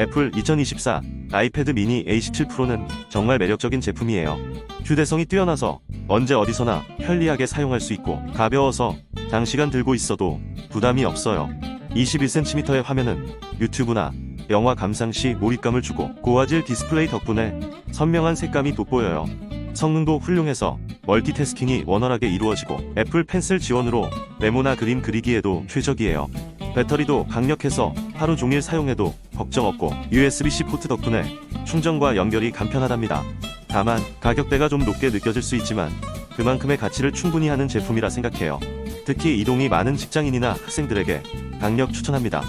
애플 2024 아이패드 미니 A17 프로는 정말 매력적인 제품이에요. 휴대성이 뛰어나서 언제 어디서나 편리하게 사용할 수 있고 가벼워서 장시간 들고 있어도 부담이 없어요. 21cm의 화면은 유튜브나 영화 감상 시 몰입감을 주고 고화질 디스플레이 덕분에 선명한 색감이 돋보여요. 성능도 훌륭해서 멀티태스킹이 원활하게 이루어지고 애플 펜슬 지원으로 메모나 그림 그리기에도 최적이에요. 배터리도 강력해서 하루 종일 사용해도 걱정 없고 USB-C 포트 덕분에 충전과 연결이 간편하답니다. 다만 가격대가 좀 높게 느껴질 수 있지만 그만큼의 가치를 충분히 하는 제품이라 생각해요. 특히 이동이 많은 직장인이나 학생들에게 강력 추천합니다.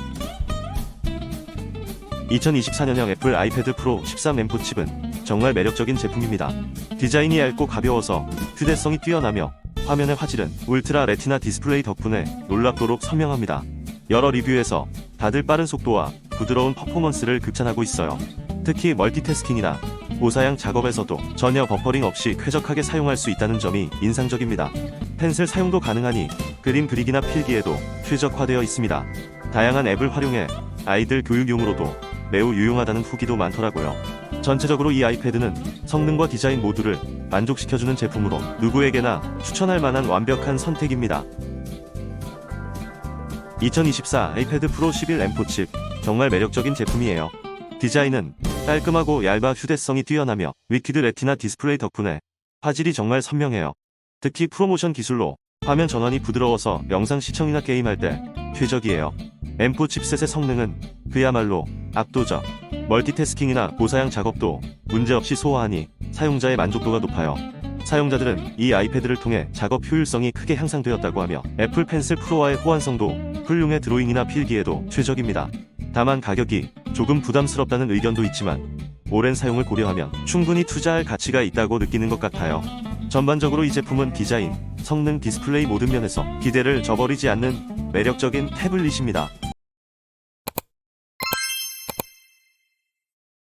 2024년형 애플 아이패드 프로 13 M4 칩은 정말 매력적인 제품입니다. 디자인이 얇고 가벼워서 휴대성이 뛰어나며 화면의 화질은 울트라 레티나 디스플레이 덕분에 놀랍도록 선명합니다. 여러 리뷰에서 다들 빠른 속도와 부드러운 퍼포먼스를 극찬하고 있어요. 특히 멀티태스킹이나 고사양 작업에서도 전혀 버퍼링 없이 쾌적하게 사용할 수 있다는 점이 인상적입니다. 펜슬 사용도 가능하니 그림 그리기나 필기에도 최적화되어 있습니다. 다양한 앱을 활용해 아이들 교육용으로도 매우 유용하다는 후기도 많더라고요. 전체적으로 이 아이패드는 성능과 디자인 모두를 만족시켜주는 제품으로 누구에게나 추천할 만한 완벽한 선택입니다. 2024 아이패드 프로 11 M4 칩 정말 매력적인 제품이에요. 디자인은 깔끔하고 얇아 휴대성이 뛰어나며 위키드 레티나 디스플레이 덕분에 화질이 정말 선명해요. 특히 프로모션 기술로 화면 전환이 부드러워서 영상 시청이나 게임할 때 최적이에요. M4 칩셋의 성능은 그야말로 압도적. 멀티태스킹이나 고사양 작업도 문제없이 소화하니 사용자의 만족도가 높아요. 사용자들은 이 아이패드를 통해 작업 효율성이 크게 향상되었다고 하며 애플 펜슬 프로와의 호환성도 훌륭해 드로잉이나 필기에도 최적입니다. 다만 가격이 조금 부담스럽다는 의견도 있지만 오랜 사용을 고려하면 충분히 투자할 가치가 있다고 느끼는 것 같아요. 전반적으로 이 제품은 디자인, 성능, 디스플레이 모든 면에서 기대를 저버리지 않는 매력적인 태블릿입니다.